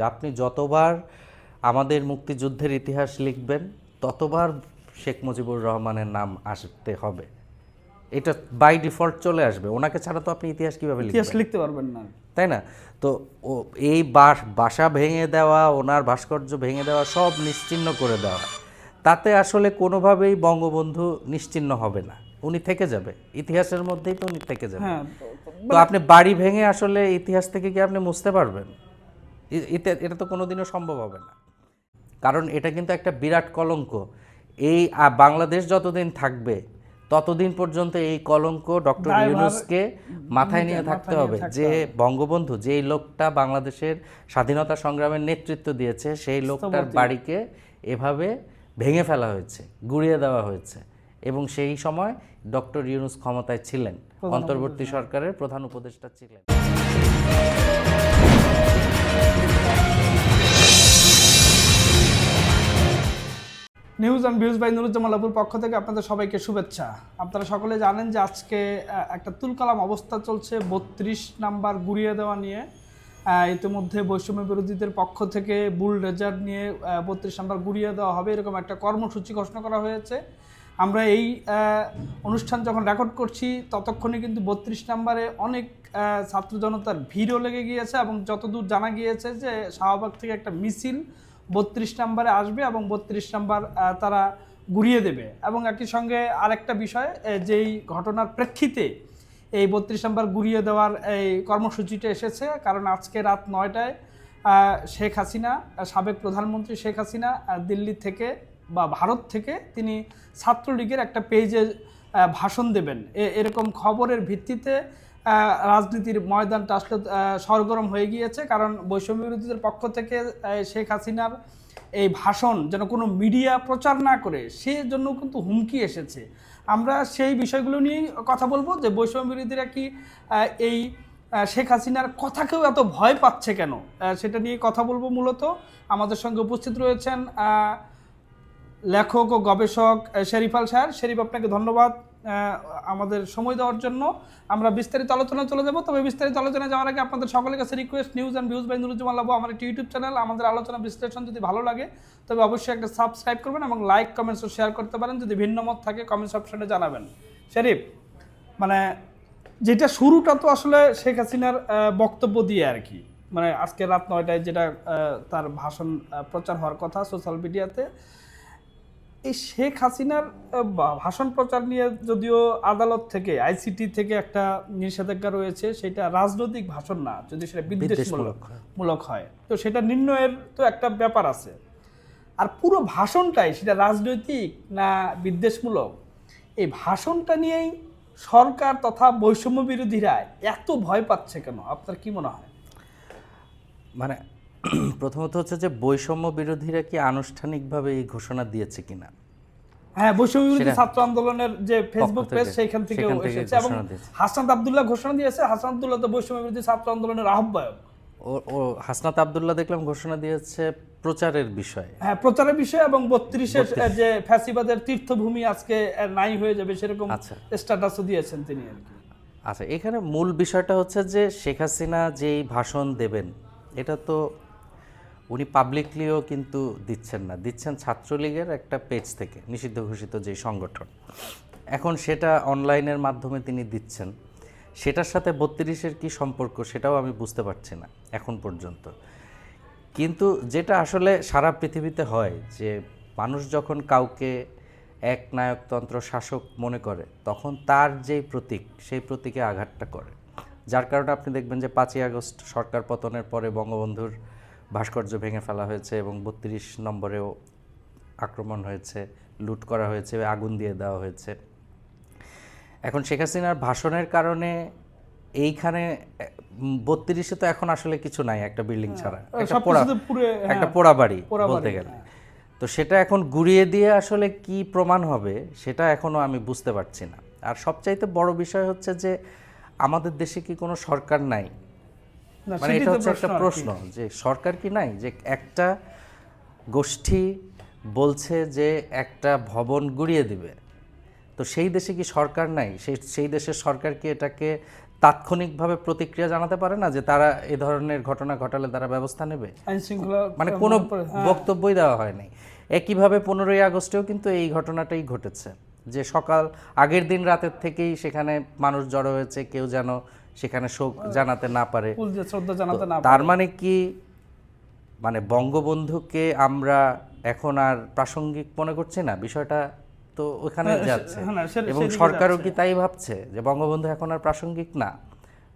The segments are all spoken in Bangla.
যে আপনি যতবার আমাদের মুক্তিযুদ্ধের ইতিহাস লিখবেন ততবার শেখ মুজিবুর রহমানের নাম আসতে হবে। এটা বাই ডিফল্ট চলে আসবে। ওনাকে ছাড়া তো আপনি ইতিহাস কীভাবে ইতিহাস লিখতে পারবেন না। তাই না? তো ও এই বাস বাসা ভেঙে দেওয়া ওনার ভাস্কর্য ভেঙে দেওয়া সব নিশ্চিহ্ন করে দেওয়া তাতে আসলে কোনোভাবেই বঙ্গবন্ধু নিশ্চিহ্ন হবে না। উনি থেকে যাবে। ইতিহাসের মধ্যেই তো উনি থেকে যাবে। হ্যাঁ তো আপনি বাড়ি ভেঙে আসলে ইতিহাস থেকে কি আপনি মুছতে পারবেন? ইতে- এটা তো কোনোদিনও সম্ভব হবে না। কারণ এটা কিন্তু একটা বিরাট কলঙ্ক। এই বাংলাদেশ যতদিন থাকবে ততদিন পর্যন্ত এই কলঙ্ক ডক্টর ইউনুসকে মাথায় নিয়ে থাকতে হবে। যে বঙ্গবন্ধু যেই লোকটা বাংলাদেশের স্বাধীনতা সংগ্রামের নেতৃত্ব দিয়েছে সেই লোকটার বাড়িকে এভাবে ভেঙে ফেলা হয়েছে গুড়িয়ে দেওয়া হয়েছে। এবং সেই সময় ডক্টর ইউনুস ক্ষমতায় ছিলেন। অন্তর্বর্তী সরকারের প্রধান উপদেষ্টা ছিলেন। News and views by Nuruzzaman লাবুর পক্ষ থেকে আপনাদের সবাইকে শুভেচ্ছা। আপনারা সকলে জানেন যে আজকে একটা তুলকালাম অবস্থা চলছে বত্রিশ নাম্বার গুড়িয়ে দেওয়া নিয়ে। ইতিমধ্যে বৈষম্য বিরোধীদের পক্ষ থেকে বুল রেজার্ট নিয়ে বত্রিশ নাম্বার গুড়িয়ে দেওয়া হবে এরকম একটা কর্মসূচি ঘোষণা করা হয়েছে। আমরা এই অনুষ্ঠান যখন রেকর্ড করছি, ততক্ষণে কিন্তু বত্রিশ নাম্বারে অনেক ছাত্র জনতার ভিড়ও লেগে গিয়েছে এবং যতদূর জানা গিয়েছে যে শাহবাগ থেকে একটা মিছিল বত্রিশ নাম্বারে আসবে এবং বত্রিশ নাম্বার তারা ঘুরিয়ে দেবে। এবং একই সঙ্গে আরেকটা বিষয় যেই ঘটনার প্রেক্ষিতে এই বত্রিশ নাম্বার ঘুরিয়ে দেওয়ার এই কর্মসূচিটা এসেছে, কারণ আজকে রাত নয়টায় শেখ হাসিনা, সাবেক প্রধানমন্ত্রী শেখ হাসিনা দিল্লি থেকে বা ভারত থেকে তিনি ছাত্রলীগের একটা পেজে ভাষণ দেবেন। এরকম খবরের ভিত্তিতে রাজনীতির ময়দানটা আসলে সরগরম হয়ে গিয়েছে কারণ বৈষম্য বিরোধীদের পক্ষ থেকে শেখ হাসিনার এই ভাষণ যেন কোনো মিডিয়া প্রচার না করে সে জন্য কিন্তু হুমকি এসেছে। আমরা সেই বিষয়গুলো নিয়েই কথা বলব যে বৈষম্য বিরোধীরা কি এই শেখ হাসিনার কথাকেও এত ভয় পাচ্ছে কেন? সেটা নিয়ে কথা বলব মূলত। আমাদের সঙ্গে উপস্থিত রয়েছেন লেখক ও গবেষক আহ, শেরিফ আল সাহের শেরিফ আপনাকে ধন্যবাদ। আমাদের সময় দেওয়ার জন্য আমরা বিস্তারিত আলোচনা চলে যাব। তবে বিস্তারিত আলোচনায় যাওয়ার আগে আপনাদের সকলের কাছে request news and views by Nuruzzaman Labu, আমার একটি ইউটিউব চ্যানেল আমাদের আলোচনা বিশ্লেষণ যদি ভালো লাগে, তবে অবশ্যই একটা সাবস্ক্রাইব করবেন এবং লাইক কমেন্টস শেয়ার করতে পারেন। যদি ভিন্ন মত থাকে কমেন্টস অপশনে জানাবেন। শেরিফ মানে যেটা শুরুটা তো আসলে শেখ হাসিনার বক্তব্য দিয়ে আর কি। মানে আজকে রাত নয়টায় যেটা তার ভাষণ প্রচার হওয়ার কথা সোশ্যাল মিডিয়াতে এই শেখ হাসিনার ভাষণ প্রচার নিয়ে যদিও আদালত থেকে আইসিটি থেকে একটা নিষেধাজ্ঞা রয়েছে সেটা রাজনৈতিক ভাষণ না যদি সেটা বিদ্বেষমূলক মূলক হয়। তো সেটা নির্ণয়ের তো একটা ব্যাপার আছে। আর পুরো ভাষণটাই সেটা রাজনৈতিক না বিদ্বেষমূলক? এই ভাষণটা নিয়েই সরকার তথা বৈষম্য বিরোধীরা এত ভয় পাচ্ছে কেন? আপনার কি মনে হয়? মানে প্রথমত হচ্ছে যে বৈষম্য বিরোধীরা কি আনুষ্ঠানিকভাবে এই ঘোষণা দিয়েছে কিনা? হ্যাঁ বৈষম্য বিরোধী ছাত্র আন্দোলনের যে ফেসবুক পেজ সেইখান সেখান থেকে এসেছে এবং হাসান আব্দুল্লাহ ঘোষণা দিয়েছে। হাসান আব্দুল্লাহ তো বৈষম্য বিরোধী ছাত্র আন্দোলনের আহ্বায়ক। ও হাসনাত আবদুল্লাহ দেখলাম ঘোষণা দিয়েছে প্রচারের বিষয়ে। হ্যাঁ প্রচারের বিষয় এবং বত্রিশের যে ফ্যাসিবাদের তীর্থভূমি আজকে নাই হয়ে যাবে সেরকম আচ্ছা। স্ট্যাটাসও দিয়েছেন তিনি আর কি। আচ্ছা এখানে মূল বিষয়টা হচ্ছে যে শেখ হাসিনা যেই ভাষণ দেবেন এটা তো উনি পাবলিকলিও কিন্তু দিচ্ছেন না। দিচ্ছেন ছাত্রলীগের একটা পেজ থেকে, নিষিদ্ধ ঘোষিত যে সংগঠন। এখন সেটা অনলাইনের মাধ্যমে তিনি দিচ্ছেন। সেটার সাথে বত্রিশের কি সম্পর্ক সেটাও আমি বুঝতে পারছি না, এখন পর্যন্ত। কিন্তু যেটা আসলে সারা পৃথিবীতে হয় যে, মানুষ যখন কাউকে এক নায়কতন্ত্র শাসক মনে করে, তখন তার যেই প্রতীক, সেই প্রতীকে আঘাতটা করে। যার কারণে আপনি দেখবেন যে পাঁচই আগস্ট সরকার পতনের পরে বঙ্গবন্ধুর ভাস্কর্য ভেঙে ফেলা হয়েছে এবং বত্রিশ নম্বরেও আক্রমণ হয়েছে লুট করা হয়েছে আগুন দিয়ে দেওয়া হয়েছে। এখন শেখ হাসিনার ভাষণের কারণে এইখানে বত্রিশে তো এখন আসলে কিছু নাই একটা বিল্ডিং ছাড়া। একটা পোড়া পুরো, হ্যাঁ, একটা পোড়া বাড়ি বলতে গেলে। তো সেটা এখন গুড়িয়ে দিয়ে আসলে কি প্রমাণ হবে সেটা এখনও আমি বুঝতে পারছি না। আর সবচাইতে বড় বিষয় হচ্ছে যে আমাদের দেশে কি কোনো সরকার নাই? মানে এটা হচ্ছে একটা প্রশ্ন যে সরকার কি নাই? যে একটা গোষ্ঠী বলছে যে একটা ভবন গুড়িয়ে দিবে। তো সেই দেশে কি সরকার নাই? সেই সেই দেশের সরকার কি এটাকে তাৎক্ষণিকভাবে প্রতিক্রিয়া জানাতে পারে না যে তারা এ ধরনের ঘটনা ঘটালে তারা ব্যবস্থা নেবে? মানে কোনো বক্তব্যই দেওয়া হয়নি একইভাবে পনেরোই আগস্টেও কিন্তু এই ঘটনাটাই ঘটেছে। যে সকাল আগের দিন রাতের থেকেই সেখানে মানুষ জড়ো হয়েছে কেউ যেন সেখানে শোক জানাতে না পারে। শ্রদ্ধা জানাতে না তার মানে কি? মানে বঙ্গবন্ধুকে আমরা এখন আর প্রাসঙ্গিক মনে করছি না? বিষয়টা তো ওখানে যাচ্ছে। হ্যাঁ, না, সে- এবং সরকারও কি তাই ভাবছে? যে বঙ্গবন্ধু এখন আর প্রাসঙ্গিক না?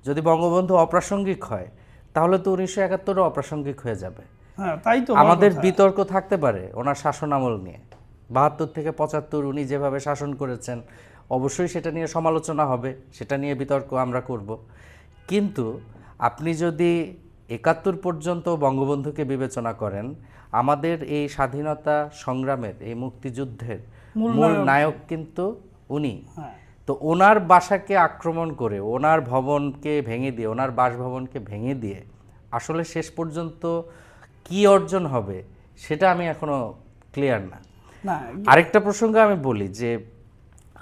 যদি বঙ্গবন্ধু অপ্রাসঙ্গিক হয় তাহলে তো উনিশশো একাত্তরও অপ্রাসঙ্গিক হয়ে যাবে। হ্যাঁ তাই তো আমাদের বিতর্ক থাকতে পারে ওনার শাসন আমল নিয়ে। বাহাত্তর থেকে পঁচাত্তর উনি যেভাবে শাসন করেছেন অবশ্যই সেটা নিয়ে সমালোচনা হবে সেটা নিয়ে বিতর্ক আমরা করব। কিন্তু আপনি যদি একাত্তর পর্যন্ত বঙ্গবন্ধুকে বিবেচনা করেন আমাদের এই স্বাধীনতা সংগ্রামের এই মুক্তিযুদ্ধের মূল নায়ক। কিন্তু উনি। হ্যাঁ। তো ওনার বাসাকে আক্রমণ করে ওনার ভবনকে ভেঙে দিয়ে ওনার বাসভবনকে ভেঙে দিয়ে আসলে শেষ পর্যন্ত কি অর্জন হবে সেটা আমি এখনও ক্লিয়ার না। না আরেকটা প্রসঙ্গে আমি বলি যে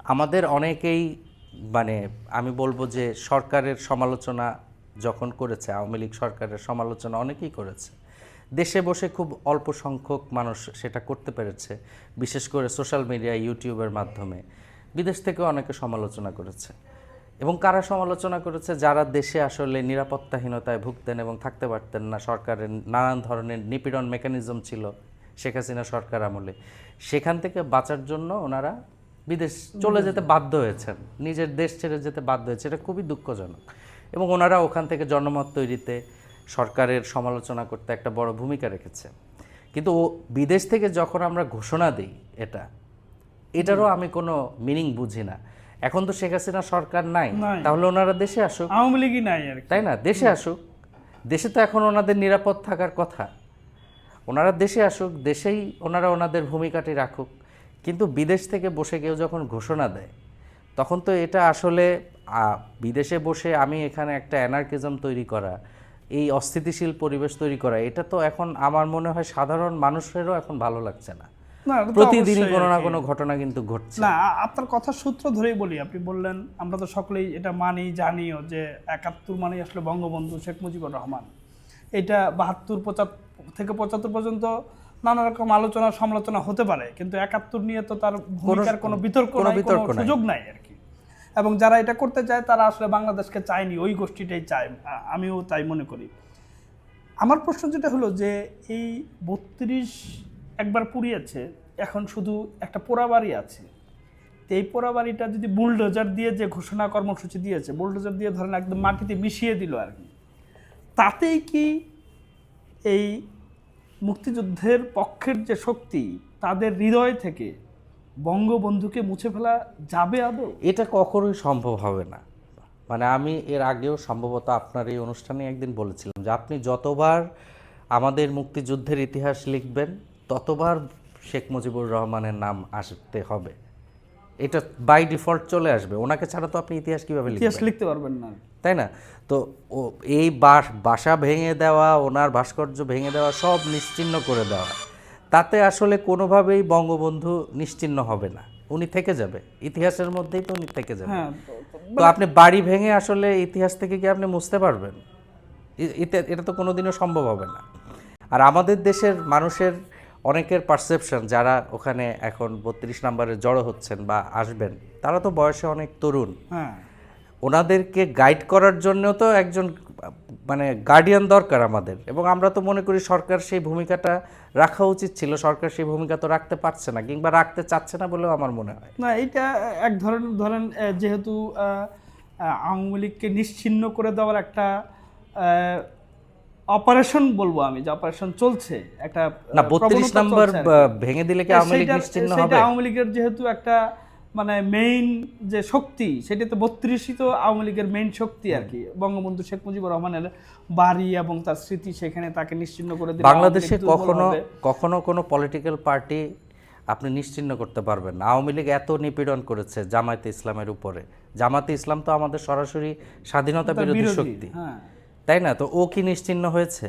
আমাদের অনেকেই মানে আমি বলব যে সরকারের সমালোচনা যখন করেছে, আওয়ামী লীগ সরকারের সমালোচনা অনেকেই করেছে। দেশে বসে খুব অল্প সংখ্যক মানুষ সেটা করতে পেরেছে, বিশেষ করে সোশ্যাল মিডিয়া ইউটিউবের মাধ্যমে। বিদেশ থেকেও অনেকে সমালোচনা করেছে। এবং কারা সমালোচনা করেছে? যারা দেশে আসলে নিরাপত্তাহীনতায় ভুগতেন এবং থাকতে পারতেন না, সরকারের নানান ধরনের নিপীড়ন মেকানিজম ছিল শেখ হাসিনা সরকার আমলে। সেখান থেকে বাঁচার জন্য ওনারা বিদেশ চলে যেতে বাধ্য হয়েছেন। নিজের দেশ ছেড়ে যেতে বাধ্য হয়েছে। এটা খুবই দুঃখজনক। এবং ওনারা ওখান থেকে জনমত তৈরিতে সরকারের সমালোচনা করতে একটা বড় ভূমিকা রেখেছে। কিন্তু ও বিদেশ থেকে যখন আমরা ঘোষণা দিই এটা এটারও আমি কোনো মিনিং বুঝি না। এখন তো শেখ হাসিনা সরকার নাই। তাহলে ওনারা দেশে আসুক। আওয়ামী লীগই নাই আর তাই না? দেশে আসুক। দেশে তো এখন ওনাদের নিরাপদ থাকার কথা। ওনারা দেশে আসুক দেশেই ওনারা ওনাদের ভূমিকাটি রাখুক। কিন্তু বিদেশ থেকে বসে কেউ যখন ঘোষণা দেয় তখন তো এটা আসলে বিদেশে বসে আমি এখানে একটা অ্যানার্কিজম তৈরি করা এই অস্থিতিশীল পরিবেশ তৈরি করা এটা তো এখন আমার মনে হয় সাধারণ মানুষেরও এখন ভালো লাগছে না। প্রতিদিনই কোনো না কোনো ঘটনা কিন্তু ঘটছে। না আপনার কথা সূত্র ধরেই বলি আপনি বললেন আমরা তো সকলেই এটা মানি জানিও যে একাত্তর মানেই আসলে বঙ্গবন্ধু শেখ মুজিবুর রহমান। এটা বাহাত্তর পঁচাত্তর থেকে পঁচাত্তর পর্যন্ত নানা রকম আলোচনা সমালোচনা হতে পারে কিন্তু একাত্তর নিয়ে তো তার ভূমিকার কোনো বিতর্ক বিতর্ক। সুযোগ নাই আর কি। এবং যারা এটা করতে চায় তারা আসলে বাংলাদেশকে চায়নি ওই গোষ্ঠীটাই চায় আমিও তাই মনে করি। আমার প্রশ্ন যেটা হলো যে এই বত্রিশ একবার পুড়িয়েছে এখন শুধু একটা পোড়াবাড়ি আছে। তো এই পোড়াবাড়িটা যদি বুলডোজার দিয়ে যে ঘোষণা কর্মসূচি দিয়েছে বুলডোজার দিয়ে ধরেন একদম মাটিতে মিশিয়ে দিল আর কি তাতেই কি এই মুক্তিযুদ্ধের পক্ষের যে শক্তি, তাদের হৃদয় থেকে বঙ্গবন্ধুকে মুছে ফেলা যাবে আদৌ? এটা কখনোই সম্ভব হবে না। মানে আমি এর আগেও সম্ভবত আপনার এই অনুষ্ঠানে একদিন বলেছিলাম যে আপনি যতবার আমাদের মুক্তিযুদ্ধের ইতিহাস লিখবেন, ততবার শেখ মুজিবুর রহমানের নাম আসতে হবে। এটা বাই ডিফল্ট চলে আসবে। ওনাকে ছাড়া তো আপনি ইতিহাস কীভাবে ইতিহাস লিখতে পারবেন না। তাই না? তো ও এই বাস ভেঙে দেওয়া ওনার ভাস্কর্য ভেঙে দেওয়া সব নিশ্চিহ্ন করে দেওয়া। তাতে আসলে কোনোভাবেই বঙ্গবন্ধু নিশ্চিহ্ন হবে না। উনি থেকে যাবে। ইতিহাসের মধ্যেই তো উনি থেকে যাবে। হ্যাঁ তো- তো আপনি বাড়ি ভেঙে আসলে ইতিহাস থেকে কি আপনি মুছতে পারবেন? এটা তো কোনোদিনও সম্ভব হবে না। আর আমাদের দেশের মানুষের অনেকের পারসেপশন যারা ওখানে এখন বত্রিশ নম্বরে জড়ো হচ্ছেন বা আসবেন তারা তো বয়সে অনেক তরুণ। হ্যাঁ। ওনাদেরকে গাইড করার জন্য তো একজন মানে গার্ডিয়ান দরকার আমাদের। এবং আমরা তো মনে করি সরকার সেই ভূমিকাটা রাখা উচিত ছিল সরকার সেই ভূমিকা তো রাখতে পারছে না কিংবা রাখতে চাচ্ছে না বলেও আমার মনে হয়। না এটা এক ধরনের ধরেন যেহেতু আওয়ামী লীগকে নিশ্চিহ্ন করে দেওয়ার একটা অপারেশন বলব আমি যে অপারেশন চলছে একটা না বত্রিশ প্রবণতা নম্বর। ভেঙে দিলে কি আওয়ামী লীগ নিশ্চিন্ন হবে? আওয়ামী লীগের যেহেতু একটা মানে মেইন যে শক্তি সেটা তো বত্রিশই তো আওয়ামী লীগের মেইন শক্তি আর কি। বঙ্গবন্ধু শেখ মুজিবুর রহমানের বাড়ি এবং তার স্মৃতি সেখানে তাকে নিশ্চিহ্ন করে দিলে বাংলাদেশে কখনো। কখনো কোনো পলিটিক্যাল পার্টি আপনি নিশ্চিন্ন করতে পারবেন না। আওয়ামী লীগ এত নিপীড়ন করেছে জামায়াতে ইসলামের উপরে। জামাতে ইসলাম তো আমাদের সরাসরি স্বাধীনতা বিরোধী, শক্তি। হ্যাঁ। তাই না? তো ও কি নিশ্চিন্ন হয়েছে?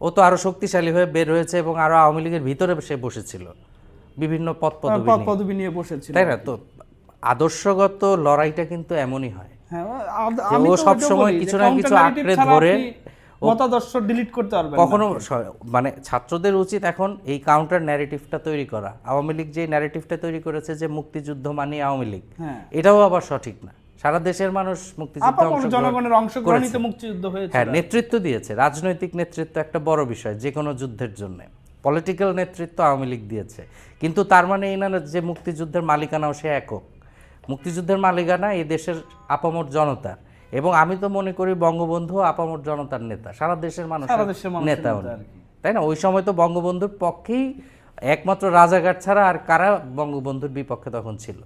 ও তো আরও শক্তিশালী হয়ে বের হয়েছে এবং আরও আওয়ামী লীগের ভিতরে সে বসেছিল। বিভিন্ন পদ পদবি নিয়ে। বসেছিল। তাই না? তো আদর্শগত লড়াইটা কিন্তু এমনই হয়। হ্যাঁ ও সব সময় কিছু না কিছু আঁকড়ে ধরে মতাদর্শ ডিলিট করতে পারবেন না। কখনো মানে ছাত্রদের উচিত এখন এই কাউন্টার ন্যারেটিভটা তৈরি করা। আওয়ামী লীগ যে ন্যারেটিভটা তৈরি করেছে যে মুক্তিযুদ্ধ মানে আওয়ামী লীগ। হ্যাঁ। এটাও আবার সঠিক না। সারা দেশের মানুষ মুক্তিযুদ্ধে জনগণের অংশগ্রহণিত মুক্তিযুদ্ধ হয়েছে হ্যাঁ নেতৃত্ব দিয়েছে। রাজনৈতিক নেতৃত্ব একটা বড় বিষয় যে কোনো যুদ্ধের জন্য। পলিটিক্যাল নেতৃত্ব আওয়ামী লীগ দিয়েছে। কিন্তু তার মানে এই না যে মুক্তিযুদ্ধের মালিকানাও সে একক। মুক্তিযুদ্ধের মালিকানা এই দেশের আপামর জনতার। এবং আমি তো মনে করি বঙ্গবন্ধু আপামর জনতার নেতা সারা দেশের মানুষ নেতা। তাই না? ওই সময় তো বঙ্গবন্ধুর পক্ষেই একমাত্র রাজাঘাট ছাড়া আর কারা বঙ্গবন্ধুর বিপক্ষে তখন ছিল?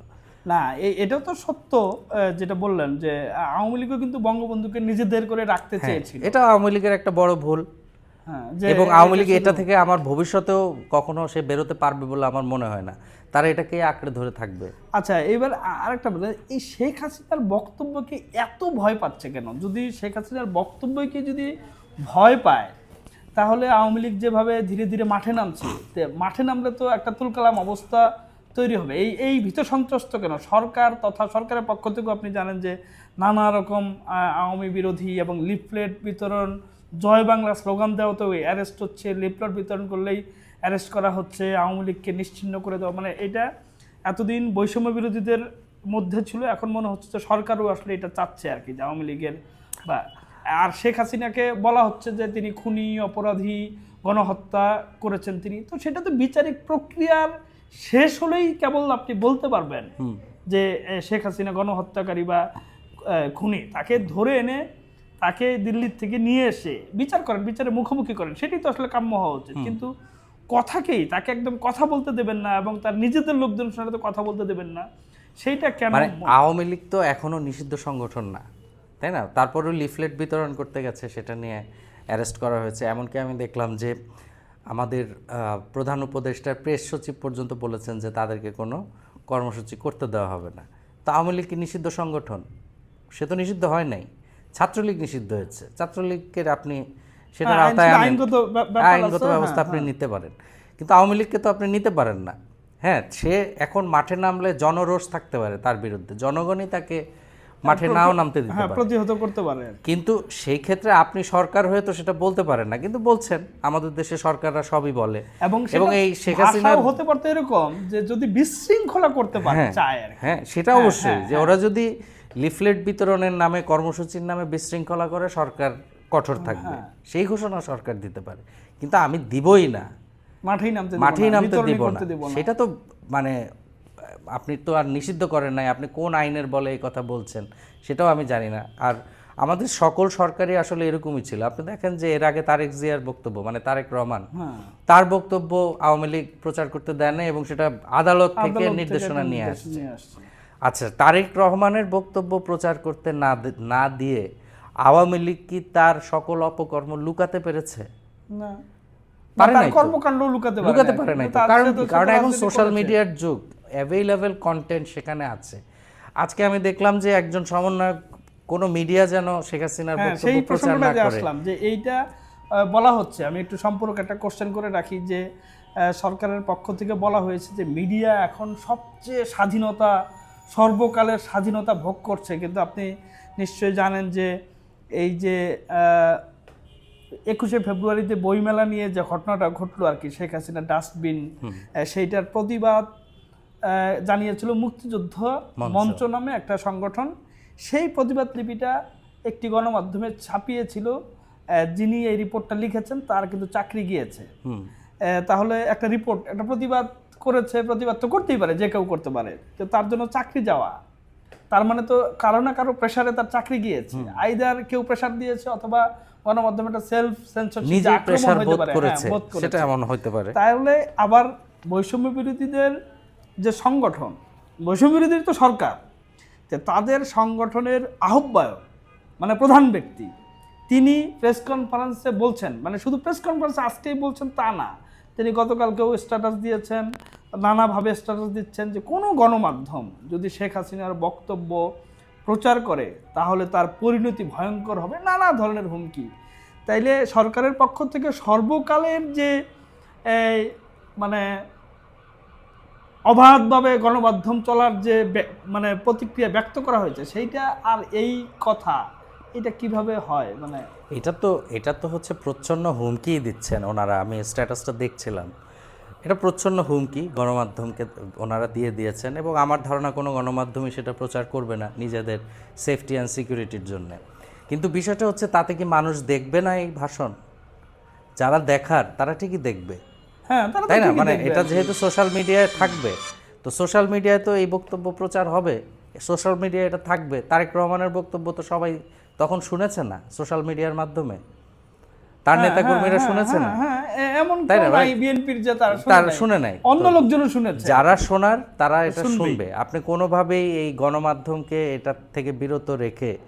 না এটাও তো সত্য যেটা বললেন যে আওয়ামী লীগও কিন্তু বঙ্গবন্ধুকে নিজেদের করে রাখতে হ্যাঁ, চেয়েছিল। এটা আওয়ামী লীগের একটা বড় ভুল। হ্যাঁ এবং আওয়ামী লীগ এটা থেকে আমার ভবিষ্যতেও কখনো সে বেরোতে পারবে বলে আমার মনে হয় না। তারা এটাকে আঁকড়ে ধরে থাকবে। আচ্ছা এবার আরেকটা বলে এই শেখ হাসিনার বক্তব্যকে এত ভয় পাচ্ছে কেন? যদি শেখ হাসিনার বক্তব্যকে যদি ভয় পায় তাহলে আওয়ামী লীগ যেভাবে ধীরে ধীরে মাঠে নামছে মাঠে নামলে তো একটা তুলকালাম অবস্থা তৈরি হবে। এই এই ভীত সন্ত্রস্ত কেন? সরকার তথা সরকারের পক্ষ থেকেও আপনি জানেন যে নানা রকম আওয়ামী বিরোধী এবং লিফলেট বিতরণ, জয় বাংলা স্লোগান দেওয়া তো অ্যারেস্ট হচ্ছে। লিফলেট বিতরণ করলেই অ্যারেস্ট করা হচ্ছে, আওয়ামী লীগকে নিশ্চিহ্ন করে দেওয়া। মানে এটা এতদিন বৈষম্য বিরোধীদের মধ্যে ছিল, এখন মনে হচ্ছে যে সরকারও আসলে এটা চাচ্ছে আর কি, যে আওয়ামী লীগের বা, আর শেখ হাসিনাকে বলা হচ্ছে যে তিনি খুনি, অপরাধী, গণহত্যা করেছেন তিনি। তো সেটা তো বিচারিক প্রক্রিয়ার শেষ হলেই কেবল আপনি বলতে পারবেন যে শেখ হাসিনা গণহত্যাকারী বা খুনি। তাকে ধরে এনে তাকে দিল্লির থেকে নিয়ে এসে বিচার করেন বিচারে মুখোমুখি করেন। সেটাই তো আসলে কাম্য হওয়া উচিত। কিন্তু কথাকেই তাকে একদম কথা বলতে দেবেন না এবং তার নিজেদের লোকজনের সাথে কথা বলতে দেবেন না। সেইটা কেন মানে আওয়ামী লীগ তো এখনও নিষিদ্ধ সংগঠন না তাই না? তারপরেও লিফলেট বিতরণ করতে গেছে সেটা নিয়ে অ্যারেস্ট করা হয়েছে। এমনকি আমি দেখলাম যে আমাদের প্রধান উপদেষ্টার প্রেস সচিব পর্যন্ত বলেছেন যে তাদেরকে কোনো কর্মসূচি করতে দেওয়া হবে না। তো আওয়ামী লীগ কি নিষিদ্ধ সংগঠন? সে তো নিষিদ্ধ হয় নাই। ছাত্রলীগ নিষিদ্ধ হয়েছে। ছাত্রলীগের আপনি সেটার হ্যাঁ, আওতায় আইনগত আছে, ব্যবস্থা হ্যাঁ, আপনি নিতে পারেন। কিন্তু আওয়ামী লীগকে তো আপনি নিতে পারেন না। হ্যাঁ সে এখন মাঠে নামলে জনরোষ থাকতে পারে তার বিরুদ্ধে। জনগণই তাকে মাঠে নাও নামতে দিতে হ্যাঁ পারে। প্রতিহত করতে পারে। কিন্তু সেই ক্ষেত্রে আপনি সরকার হয়ে তো সেটা বলতে পারেন না কিন্তু বলছেন আমাদের দেশে সরকাররা সবই বলে। এবং এবং এই শেখ হাসিনার হতে পারতো এরকম যে যদি বিশৃঙ্খলা করতে পারে হ্যাঁ চায় আর হ্যাঁ সেটা অবশ্যই যে ওরা যদি লিফলেট বিতরণের নামে কর্মসূচির নামে বিশৃঙ্খলা করে সরকার কঠোর থাকবে। হ্যাঁ। সেই ঘোষণা সরকার দিতে পারে। কিন্তু আমি দিবই না। মাঠেই নামতে মাঠেই নামতে দিব না। সেটা তো মানে আপনি তো আর নিষিদ্ধ করেন নাই আপনি কোন আইনের বলে এই কথা বলছেন সেটাও আমি জানি না। আর আমাদের সকল সরকারই আসলে এরকমই ছিল। আপনি দেখেন যে এর আগে তারেক জিয়ার বক্তব্য মানে তারেক রহমান হ্যাঁ। তার বক্তব্য আওয়ামী লীগ প্রচার করতে দেয় না এবং সেটা আদালত থেকে নির্দেশনা নিয়ে আসছে। আচ্ছা তারেক রহমানের বক্তব্য প্রচার করতে না না দিয়ে আওয়ামী লীগ কি তার সকল অপকর্ম লুকাতে পেরেছে? না। পারে তার কর্মকাণ্ড লুকাতে পারে লুকাতে না। কারণ কারণ এখন সোশ্যাল মিডিয়ার যুগ। অ্যাভেলেবেল কন্টেন্ট সেখানে আছে। আজকে আমি দেখলাম যে একজন সমন্বয়ক কোনো মিডিয়া যেন শেখ হাসিনার হ্যাঁ বক্তব্য সেই প্রচার না করে। আসলাম যে এইটা বলা হচ্ছে। আমি একটু সম্পূর্ণ একটা কোশ্চেন করে রাখি যে সরকারের পক্ষ থেকে বলা হয়েছে যে মিডিয়া এখন সবচেয়ে স্বাধীনতা সর্বকালের স্বাধীনতা ভোগ করছে। কিন্তু আপনি নিশ্চয়ই জানেন যে এই যে একুশে ফেব্রুয়ারিতে বইমেলা নিয়ে যে ঘটনাটা ঘটলো আর কি শেখ হাসিনা ডাস্টবিন সেইটার প্রতিবাদ জানিয়েছিল মুক্তিযুদ্ধ মঞ্চ। নামে একটা সংগঠন। সেই প্রতিবাদ লিপিটা একটি গণমাধ্যমে ছাপিয়েছিল। যিনি এই রিপোর্টটা লিখেছেন তার কিন্তু চাকরি গিয়েছে। তাহলে একটা রিপোর্ট একটা প্রতিবাদ করেছে প্রতিবাদ তো করতেই পারে যে কেউ করতে পারে। তো তার জন্য চাকরি যাওয়া। তার মানে তো কারও না কারও প্রেসারে তার চাকরি গিয়েছে। আইদার কেউ প্রেসার দিয়েছে অথবা গণমাধ্যমে একটা সেলফ সেন্সরশিপ নিজে প্রেশার বোধ হ্যাঁ, সেটা এমন হতে পারে। তাহলে আবার বৈষম্য বিরোধীদের যে সংগঠন, বৈষম্য বিরোধী তো সরকার, যে তাদের সংগঠনের আহ্বায়ক মানে প্রধান ব্যক্তি, তিনি প্রেস কনফারেন্সে বলছেন মানে শুধু প্রেস কনফারেন্সে আজকেই বলছেন তা না, তিনি গতকালকেও স্ট্যাটাস দিয়েছেন, নানাভাবে স্ট্যাটাস দিচ্ছেন যে কোনো গণমাধ্যম যদি শেখ হাসিনার বক্তব্য প্রচার করে, তাহলে তার পরিণতি ভয়ঙ্কর হবে, নানা ধরনের হুমকি। তাইলে সরকারের পক্ষ থেকে সর্বকালের যে মানে অবাধভাবে গণমাধ্যম চলার যে মানে প্রতিক্রিয়া ব্যক্ত করা হয়েছে, সেইটা আর এই কথা, এটা কীভাবে হয়? মানে এটা তো এটা তো হচ্ছে প্রচ্ছন্ন হুমকি দিচ্ছেন ওনারা, আমি স্ট্যাটাসটা দেখছিলাম। এটা প্রচ্ছন্ন হুমকি গণমাধ্যমকে ওনারা দিয়ে দিয়েছেন এবং আমার ধারণা কোনো গণমাধ্যমই সেটা প্রচার করবে না নিজেদের সেফটি অ্যান্ড সিকিউরিটির জন্যে। কিন্তু বিষয়টা হচ্ছে, তাতে কি মানুষ দেখবে না এই ভাষণ? যারা দেখার, তারা ঠিকই দেখবে। হ্যাঁ তাই না? মানে এটা যেহেতু সোশ্যাল মিডিয়ায় থাকবে তো সোশ্যাল মিডিয়ায় তো এই বক্তব্য প্রচার হবে। সোশ্যাল মিডিয়ায় এটা থাকবে। তারেক রহমানের বক্তব্য তো সবাই তখন শুনেছে না সোশ্যাল মিডিয়ার মাধ্যমে। তার হ্যাঁ, নেতাকর্মীরা হ্যাঁ, শুনেছে না। হ্যাঁ, এ- এমন তাই না, বিএনপির যে তার শুনে। নাই। অন্য লোকজনও শুনেছে। যারা শোনার তারা এটা শুনবে। আপনি কোনোভাবেই এই গণমাধ্যমকে এটা থেকে বিরত রেখে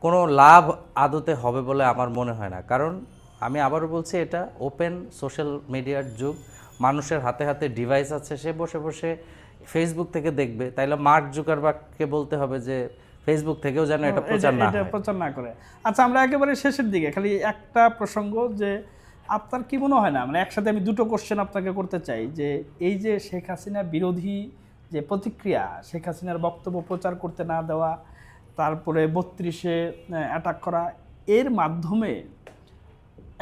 কোনো লাভ আদতে হবে বলে আমার মনে হয় না। কারণ আমি আবারও বলছি এটা ওপেন সোশ্যাল মিডিয়ার যুগ। মানুষের হাতে হাতে ডিভাইস আছে সে বসে বসে ফেসবুক থেকে দেখবে। তাইলে মার্ক জুকারবার্গকে বলতে হবে যে ফেসবুক থেকেও যেন এটা প্রচার না এটা প্রচার না করে। আচ্ছা আমরা একেবারে শেষের দিকে খালি একটা প্রসঙ্গ যে আপনার কি মনে হয় না? মানে একসাথে আমি দুটো কোশ্চেন আপনাকে করতে চাই যে এই যে শেখ হাসিনা বিরোধী যে প্রতিক্রিয়া শেখ হাসিনার বক্তব্য প্রচার করতে না দেওয়া তারপরে বত্রিশে অ্যাটাক করা এর মাধ্যমে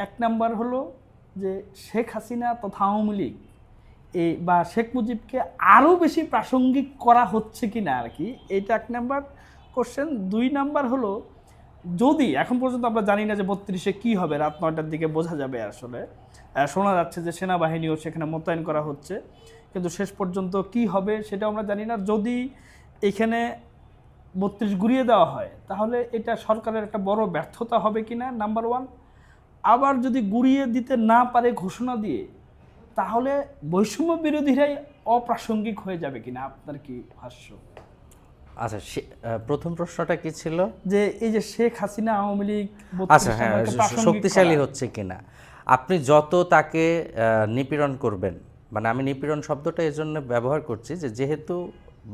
এক নাম্বার হলো যে শেখ হাসিনা তথা আওয়ামী লীগ এই বা শেখ মুজিবকে আরও বেশি প্রাসঙ্গিক করা হচ্ছে কি না আর কি, এটা এক নাম্বার কোশ্চেন দুই নাম্বার হলো, যদি এখন পর্যন্ত আমরা জানি না যে বত্রিশে কী হবে, রাত নয়টার দিকে বোঝা যাবে আসলে। শোনা যাচ্ছে যে সেনাবাহিনীও সেখানে মোতায়েন করা হচ্ছে। কিন্তু শেষ পর্যন্ত কি হবে সেটা আমরা জানি না। যদি এখানে বত্রিশ ঘুরিয়ে দেওয়া হয়, তাহলে এটা সরকারের একটা বড় ব্যর্থতা হবে কি না নাম্বার ওয়ান আবার যদি গুড়িয়ে দিতে না পারে ঘোষণা দিয়ে তাহলে বৈষম্য বিরোধীরাই অপ্রাসঙ্গিক হয়ে যাবে কিনা? আপনার কি ভাষ্য? আচ্ছা প্রথম প্রশ্নটা কি ছিল? যে এই যে শেখ হাসিনা আওয়ামী লীগ আচ্ছা হ্যাঁ শক্তিশালী হচ্ছে কিনা? আপনি যত তাকে নিপীড়ন করবেন মানে আমি নিপীড়ন শব্দটা এই জন্য ব্যবহার করছি যে যেহেতু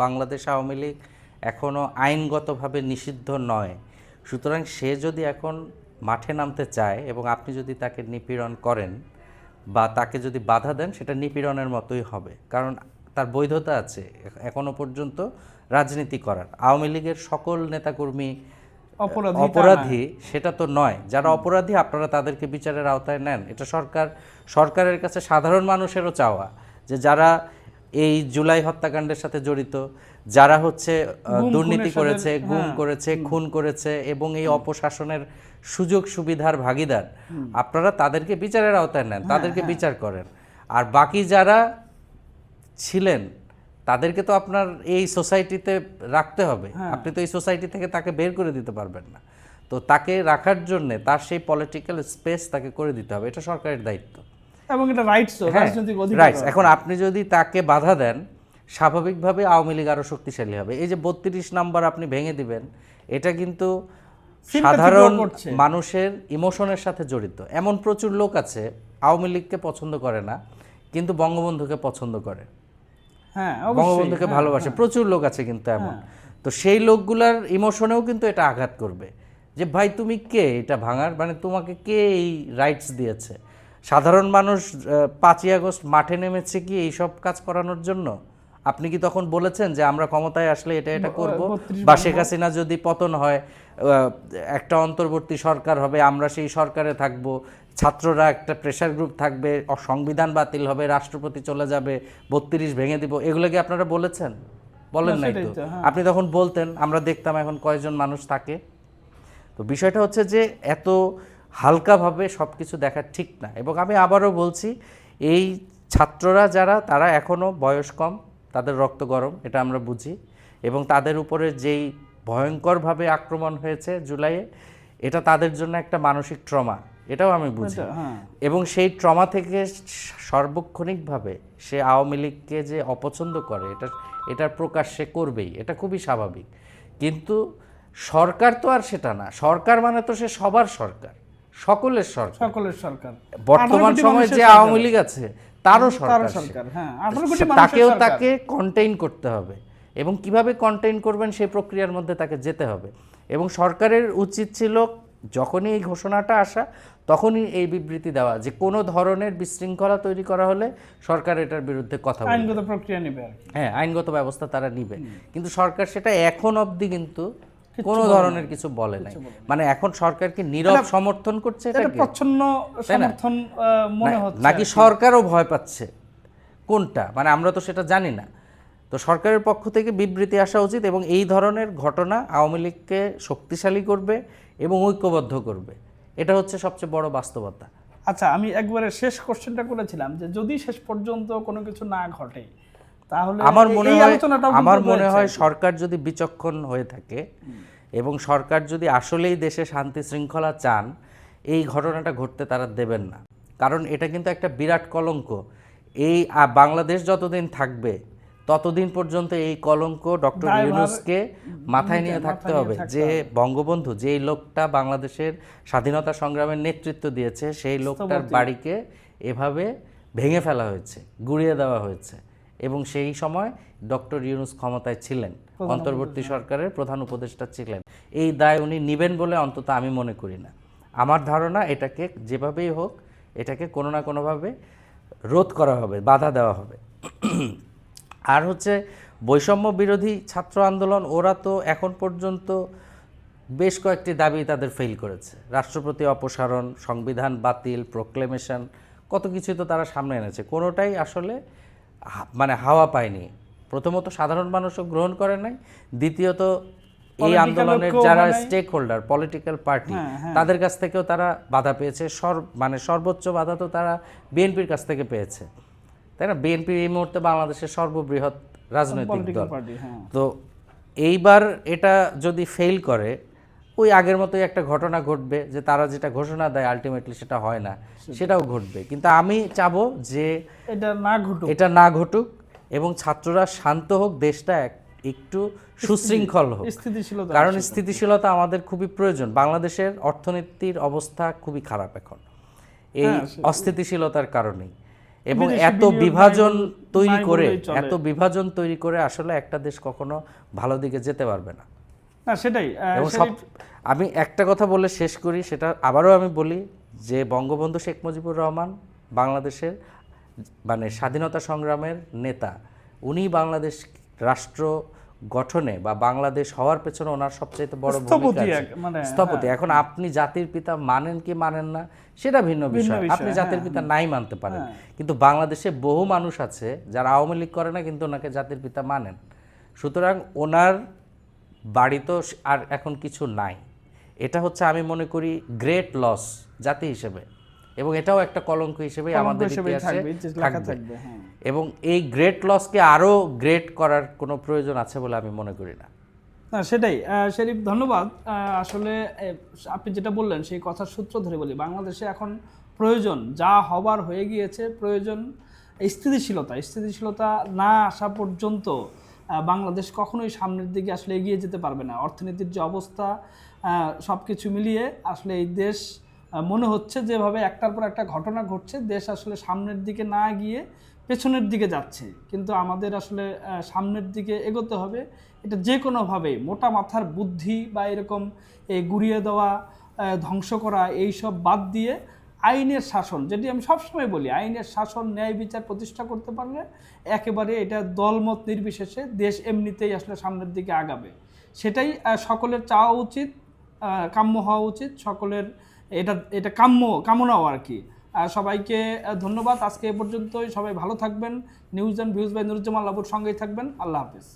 বাংলাদেশ আওয়ামী লীগ এখনও আইনগতভাবে নিষিদ্ধ নয় সুতরাং সে যদি এখন মাঠে নামতে চায় এবং আপনি যদি তাকে নিপীড়ন করেন বা তাকে যদি বাধা দেন সেটা নিপীড়নের মতোই হবে। কারণ তার বৈধতা আছে এখনও পর্যন্ত রাজনীতি করার। আওয়ামী লীগের সকল নেতাকর্মী অপরাধী অপরাধী সেটা তো নয়। যারা অপরাধী আপনারা তাদেরকে বিচারের আওতায় নেন। এটা সরকার সরকারের কাছে সাধারণ মানুষেরও চাওয়া যে যারা এই জুলাই হত্যাকাণ্ডের সাথে জড়িত যারা হচ্ছে দুর্নীতি করেছে গুম হ্যাঁ, করেছে খুন করেছে এবং এই অপশাসনের সুযোগ সুবিধার ভাগিদার আপনারা তাদেরকে বিচারের আওতায় নেন তাদেরকে বিচার করেন। আর বাকি যারা ছিলেন তাদেরকে তো আপনার এই সোসাইটিতে রাখতে হবে। আপনি তো এই সোসাইটি থেকে তাকে বের করে দিতে পারবেন না। তো তাকে রাখার জন্য তার সেই পলিটিক্যাল স্পেস তাকে করে দিতে হবে এটা সরকারের দায়িত্ব। এবং এটা রাইটস হ্যাঁ রাজনৈতিক অধিকার। রাইট এখন আপনি যদি তাকে বাধা দেন স্বাভাবিকভাবে আওয়ামী লীগ আরও শক্তিশালী হবে। এই যে বত্রিশ নাম্বার আপনি ভেঙে দিবেন এটা কিন্তু সাধারণ মানুষের ইমোশনের সাথে জড়িত। এমন প্রচুর লোক আছে আওয়ামী লীগকে পছন্দ করে না কিন্তু বঙ্গবন্ধুকে পছন্দ করে। হ্যাঁ বঙ্গবন্ধুকে ভালোবাসে প্রচুর লোক আছে কিন্তু এমন। তো সেই লোকগুলার ইমোশনেও কিন্তু এটা আঘাত করবে। যে ভাই তুমি কে? এটা ভাঙার মানে তোমাকে কে এই রাইটস দিয়েছে? সাধারণ মানুষ পাঁচই আগস্ট মাঠে নেমেছে কি এই সব কাজ করানোর জন্য? আপনি কি তখন বলেছেন যে আমরা ক্ষমতায় আসলে এটা এটা করব? বা শেখ হাসিনা যদি পতন হয় একটা অন্তর্বর্তী সরকার হবে আমরা সেই সরকারে থাকব ছাত্ররা একটা প্রেশার গ্রুপ থাকবে সংবিধান বাতিল হবে রাষ্ট্রপতি চলে যাবে বত্রিশ ভেঙে দিব এগুলো কি আপনারা বলেছেন? বলেন নাই তো। তো, হ্যাঁ। আপনি তখন বলতেন আমরা দেখতাম এখন কয়জন মানুষ থাকে। তো বিষয়টা হচ্ছে যে এত হালকাভাবে সব কিছু দেখা ঠিক না। এবং আমি আবারও বলছি এই ছাত্ররা যারা তারা এখনও বয়স কম তাদের রক্ত গরম এটা আমরা বুঝি। এবং তাদের উপরে যেই ভয়ঙ্করভাবে আক্রমণ হয়েছে জুলাইয়ে এটা তাদের জন্য একটা মানসিক ট্রমা এটাও আমি বুঝি। হ্যাঁ। এবং সেই ট্রমা থেকে সার্বক্ষণিকভাবে সে আওয়ামী লীগকে যে অপছন্দ করে এটা এটার প্রকাশ সে করবেই এটা খুবই স্বাভাবিক। কিন্তু সরকার তো আর সেটা না সরকার মানে তো সে সবার সরকার। সকলের সরকার। সকলের সরকার। বর্তমান সময়ে যে আওয়ামী লীগ আছে তারও সরকার হ্যাঁ তাকেও তাকে কন্টেইন করতে হবে এবং কীভাবে কন্টেইন করবেন সেই প্রক্রিয়ার মধ্যে তাকে যেতে হবে। এবং সরকারের উচিত ছিল যখনই এই ঘোষণাটা আসা তখনই এই বিবৃতি দেওয়া যে কোনো ধরনের বিশৃঙ্খলা তৈরি করা হলে সরকার এটার বিরুদ্ধে কথা বলবে। আইনগত প্রক্রিয়া নেবে হ্যাঁ আইনগত ব্যবস্থা তারা নিবে। কিন্তু সরকার সেটা এখন অবধি কিন্তু কোনো ধরনের কিছু বলে নাই। মানে এখন সরকারকে নীরব সমর্থন করছে এটা এটাকে? প্রচ্ছন্ন সমর্থন মনে হচ্ছে নাকি সরকারও ভয় পাচ্ছে? কোনটা? মানে আমরা তো সেটা জানি না। তো সরকারের পক্ষ থেকে বিবৃতি আসা উচিত এবং এই ধরনের ঘটনা আওয়ামী লীগকে শক্তিশালী করবে এবং ঐক্যবদ্ধ করবে। এটা হচ্ছে সবচেয়ে বড় বাস্তবতা। আচ্ছা আমি একবারে শেষ কোশ্চেনটা করেছিলাম যে যদি শেষ পর্যন্ত কোনো কিছু না ঘটে তাহলে আমার মনে হয় আমার মনে হয় সরকার যদি বিচক্ষণ হয়ে থাকে এবং সরকার যদি আসলেই দেশে শান্তি শৃঙ্খলা চান এই ঘটনাটা ঘটতে তারা দেবেন না। কারণ এটা কিন্তু একটা বিরাট কলঙ্ক। এই বাংলাদেশ যতদিন থাকবে ততদিন পর্যন্ত এই কলঙ্ক ডক্টর ইউনুসকে মাথায় নিয়ে থাকতে হবে। যে বঙ্গবন্ধু যেই লোকটা বাংলাদেশের স্বাধীনতা সংগ্রামের নেতৃত্ব দিয়েছে সেই লোকটার বাড়িকে এভাবে ভেঙে ফেলা হয়েছে গুড়িয়ে দেওয়া হয়েছে। এবং সেই সময় ডক্টর ইউনুস ক্ষমতায় ছিলেন অন্তর্বর্তী সরকারের প্রধান উপদেষ্টা ছিলেন। এই দায় উনি নিবেন বলে অন্তত আমি মনে করি না। আমার ধারণা এটাকে যেভাবেই হোক এটাকে কোনো না কোনোভাবে রোধ করা হবে বাধা দেওয়া হবে। আর হচ্ছে বৈষম্য বিরোধী ছাত্র আন্দোলন ওরা তো এখন পর্যন্ত বেশ কয়েকটি দাবি তাদের ফেল করেছে। রাষ্ট্রপতি অপসারণ সংবিধান বাতিল প্রোক্লেমেশন কত কিছুই তো তারা সামনে এনেছে। কোনোটাই আসলে মানে হাওয়া পায়নি। প্রথমত সাধারণ মানুষও গ্রহণ করে নাই দ্বিতীয়ত এই আন্দোলনের যারা স্টেক হোল্ডার পলিটিক্যাল পার্টি। তাদের কাছ থেকেও তারা বাধা পেয়েছে। সর মানে সর্বোচ্চ বাধা তো তারা বিএনপির কাছ থেকে পেয়েছে। তাই না? বিএনপি এই মুহূর্তে বাংলাদেশের সর্ববৃহৎ রাজনৈতিক দল। হ্যাঁ। তো এইবার এটা যদি ফেল করে ওই আগের মতোই একটা ঘটনা ঘটবে যে তারা যেটা ঘোষণা দেয় আলটিমেটলি সেটা হয় না। সেটাও ঘটবে। কিন্তু আমি চাবো যে এটা না ঘটুক। এটা না ঘটুক এবং ছাত্ররা শান্ত হোক দেশটা একটু সুশৃঙ্খল হোক। স্থিতিশীলতা কারণ স্থিতিশীলতা আমাদের খুবই প্রয়োজন। বাংলাদেশের অর্থনীতির অবস্থা খুবই খারাপ এখন। এই হ্যাঁ, অস্থিতিশীলতার কারণেই। এবং এত বিভাজন তৈরি করে এত বিভাজন তৈরি করে আসলে একটা দেশ কখনো ভালো দিকে যেতে পারবে না। না সেটাই আমি একটা কথা বলে শেষ করি সেটা আবারও আমি বলি যে বঙ্গবন্ধু শেখ মুজিবুর রহমান বাংলাদেশের মানে স্বাধীনতা সংগ্রামের নেতা উনি বাংলাদেশ রাষ্ট্র গঠনে বা বাংলাদেশ হওয়ার পেছনে ওনার সবচেয়ে বড় ভূমিকা স্থপতি মানে, স্থপতি। এখন আপনি জাতির পিতা মানেন কি মানেন না সেটা ভিন্ন বিষয়। আপনি জাতির হ্যাঁ, পিতা নাই মানতে পারেন। কিন্তু বাংলাদেশে বহু মানুষ আছে যারা আওয়ামী লীগ করে না কিন্তু ওনাকে জাতির পিতা মানেন। সুতরাং ওনার বাড়ি তো আর এখন কিছু নাই। এটা হচ্ছে আমি মনে করি গ্রেট লস জাতি হিসেবে। এবং এটাও একটা কলঙ্ক হিসেবে আমাদের ইতিহাসে থাকবে, হ্যাঁ। এবং এই গ্রেট লসকে আরও গ্রেট করার কোনো প্রয়োজন আছে বলে আমি মনে করি না। না সেটাই। শরীফ ধন্যবাদ। আসলে আপনি যেটা বললেন সেই কথার সূত্র ধরে বলি বাংলাদেশে এখন প্রয়োজন যা হবার হয়ে গিয়েছে প্রয়োজন স্থিতিশীলতা। স্থিতিশীলতা না আসা পর্যন্ত বাংলাদেশ কখনোই সামনের দিকে আসলে এগিয়ে যেতে পারবে না। অর্থনীতির যে অবস্থা সব কিছু মিলিয়ে আসলে এই দেশ মনে হচ্ছে যেভাবে একটার পর একটা ঘটনা ঘটছে, দেশ আসলে সামনের দিকে না গিয়ে পেছনের দিকে যাচ্ছে। কিন্তু আমাদের আসলে সামনের দিকে এগোতে হবে। এটা যে কোনোভাবে মোটা মাথার বুদ্ধি বা এরকম গুড়িয়ে দেওয়া ধ্বংস করা এই সব বাদ দিয়ে আইনের শাসন যেটি আমি সবসময় বলি, আইনের শাসন, ন্যায় বিচার প্রতিষ্ঠা করতে পারলে একেবারে এটা দলমত নির্বিশেষে দেশ এমনিতেই আসলে সামনের দিকে আগাবে। সেটাই সকলের চাওয়া উচিত কাম্য হওয়া উচিত, সকলের এটা এটা কাম্য, কামনাও আর কি। সবাইকে ধন্যবাদ। আজকে এ পর্যন্তই। সবাই ভালো থাকবেন। News and views by Nuruzzaman লাবুর সঙ্গেই থাকবেন। আল্লাহ হাফিজ।